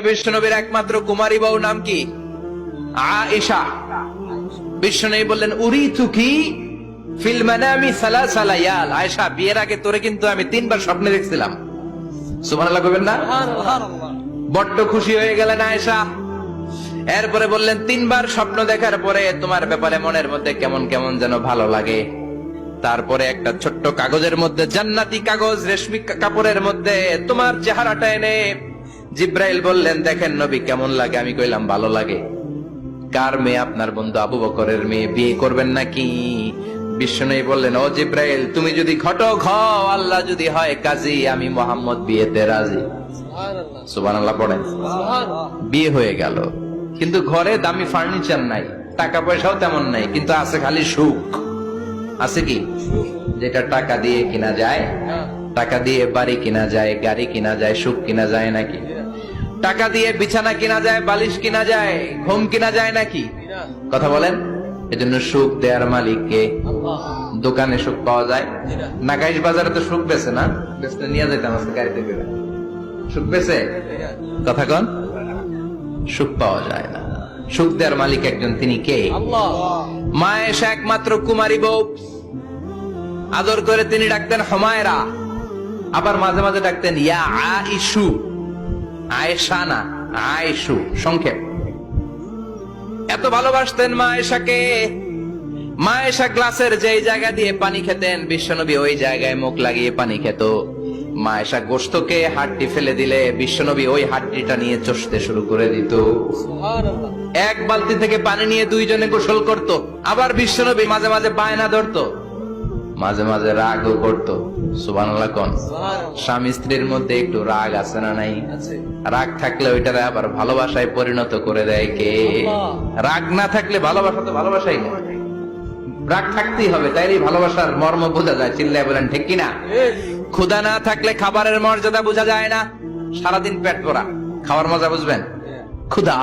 বিশ্বনবীর একমাত্র কুমারী বউ নাম কি? আয়েশা। বিশ্বনবী বললেন উরি তুকি এরপরে বললেন, তিনবার স্বপ্ন দেখার পরে তোমার ব্যাপারে মনের মধ্যে কেমন কেমন যেন ভালো লাগে। তারপরে একটা ছোট্ট কাগজের মধ্যে, জান্নাতি কাগজ, রেশমি কাপড়ের মধ্যে, তোমার চেহারাটা এনে জিব্রাইল বললেন দেখেন নবী কেমন লাগে? আমি কইলাম ভালো লাগে। কার মেয়ে আপনার বন্ধু আবু বকরের মেয়ে? বিয়ে করবেন নাকি? বিষ্ণু বললেন ও জিব্রাইল তুমি যদি ঘটক হও আল্লাহ যদি হয় কাজী আমি মোহাম্মদ বিয়েতে রাজি। সুবহানাল্লাহ। পড়েন। বিয়ে হয়ে গেল। কিন্তু ঘরে দামি ফার্নিচার নাই টাকা পয়সাও তেমন নাই কিন্তু আছে খালি সুখ। আছে কি? যেটা টাকা দিয়ে কিনা যায় টাকা দিয়ে বাড়ি কিনা যায় গাড়ি কিনা যায় সুখ কিনা যায় নাকি? টাকা দিয়ে বিছানা কিনা যায়, বালিশ কিনা যায়, ঘুম কিনা যায় নাকি? কথা বলেন। এজন্য সুখ দেয়ার মালিককে দোকানে সুখ পাওয়া যায়। নাগাইশ বাজারে তো সুখ বেছে না, বেচতে নিয়ে যেতাম আজকে গাড়িতে করে। সুখ বেছে? কথা কন। সুখ পাওয়া যায় না। সুখ দেওয়ার মালিক একজন, তিনি কে? মা এসে একমাত্র কুমারী বউ। আদর করে তিনি ডাকতেন হমায়রা। আবার মাঝে মাঝে ডাকতেন ইয়া আইসু আয়েশা না আয়েশু সংক্ষেপ। এত ভালোবাসতেন মা মা গ্লাসের যেই জায়গা দিয়ে পানি খেতেন বিশ্বনবী ওই জায়গায় মুখ লাগিয়ে পানি খেত। মা এশা গোস্তকে হাড্ডি ফেলে দিলে বিশ্বনবী ওই হাড্ডিটা নিয়ে চষতে শুরু করে দিত। এক বালতি থেকে পানি নিয়ে দুইজনে গোসল করত। আবার বিশ্বনবী মাঝে মাঝে বায়না ধরতো। মাঝে মাঝে রাগও করতো। কোন। স্বামী স্ত্রীর মধ্যে একটু রাগ আছে না নাই? রাগ থাকলে ওইটারে আবার ভালোবাসায় পরিণত করে দেয় কে? রাগ না থাকলে ভালোবাসা তো ভালোবাসাই না রাগ থাকতেই হবে তাইলেই ভালোবাসার মর্ম বোঝা যায়। চিল্লায় বলেন ঠিক কিনা? ক্ষুধা না থাকলে খাবারের মর্যাদা বোঝা যায় না। সারাদিন পেট ভরা। খাওয়ার মজা বুঝবেন? ক্ষুধা।